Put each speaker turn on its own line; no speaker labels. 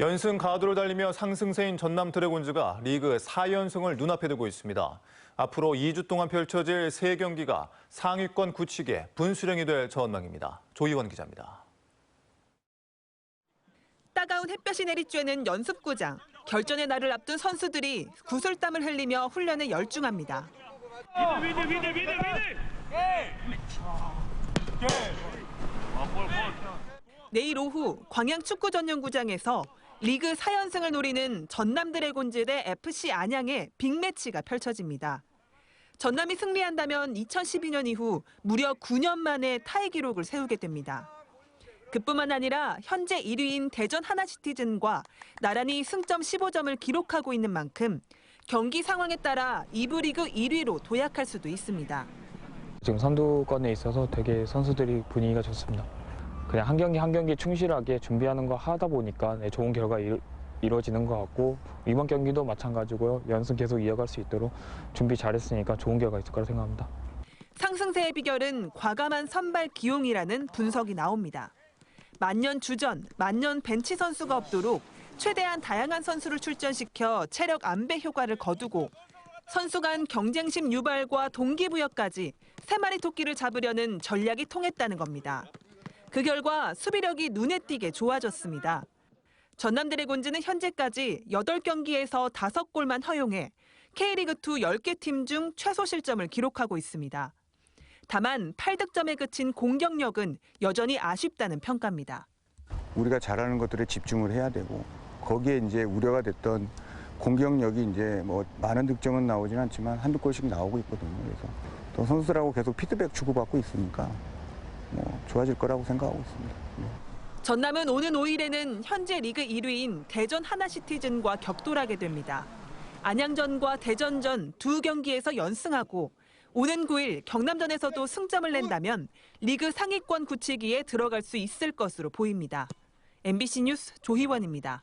연승 가도를 달리며 상승세인 전남 드래곤즈가 리그 4연승을 눈앞에 두고 있습니다. 앞으로 2주 동안 펼쳐질 3경기가 상위권 굳히기에 분수령이 될 전망입니다. 조희원 기자입니다.
따가운 햇볕이 내리쬐는 연습구장. 결전의 날을 앞둔 선수들이 구슬땀을 흘리며 훈련에 열중합니다.
미들 미들 미들
내일 오후 광양 축구 전용구장에서 리그 4연승을 노리는 전남 드래곤즈 대 FC 안양의 빅매치가 펼쳐집니다. 전남이 승리한다면 2012년 이후 무려 9년 만에 타의 기록을 세우게 됩니다. 그뿐만 아니라 현재 1위인 대전 하나시티즌과 나란히 승점 15점을 기록하고 있는 만큼 경기 상황에 따라 2부 리그 1위로 도약할 수도 있습니다.
지금 선두권에 있어서 되게 선수들이 분위기가 좋습니다. 그냥 한 경기 한 경기 충실하게 준비하는 거 하다 보니까 네, 좋은 결과 이루, 이루어지는 것 같고 이번 경기도 마찬가지고요. 연승 계속 이어갈 수 있도록 준비 잘했으니까 좋은 결과 있을 거라 생각합니다.
상승세의 비결은 과감한 선발 기용이라는 분석이 나옵니다. 만년 주전, 만년 벤치 선수가 없도록 최대한 다양한 선수를 출전시켜 체력 안배 효과를 거두고 선수 간 경쟁심 유발과 동기부여까지 세 마리 토끼를 잡으려는 전략이 통했다는 겁니다. 그 결과 수비력이 눈에 띄게 좋아졌습니다. 전남 드래곤즈는 현재까지 8경기에서 5골만 허용해 K리그2 10개 팀 중 최소 실점을 기록하고 있습니다. 다만 8득점에 그친 공격력은 여전히 아쉽다는 평가입니다.
우리가 잘하는 것들에 집중을 해야 되고 거기에 이제 우려가 됐던 공격력이 이제 뭐 많은 득점은 나오진 않지만 한두 골씩 나오고 있거든요. 그래서 또 선수들하고 계속 피드백 주고받고 있으니까 뭐 좋아질 거라고 생각하고 있습니다. 네.
전남은 오는 5일에는 현재 리그 1위인 대전 하나시티즌과 격돌하게 됩니다. 안양전과 대전전 두 경기에서 연승하고 오는 9일 경남전에서도 승점을 낸다면 리그 상위권 굳히기에 들어갈 수 있을 것으로 보입니다. MBC 뉴스 조희원입니다.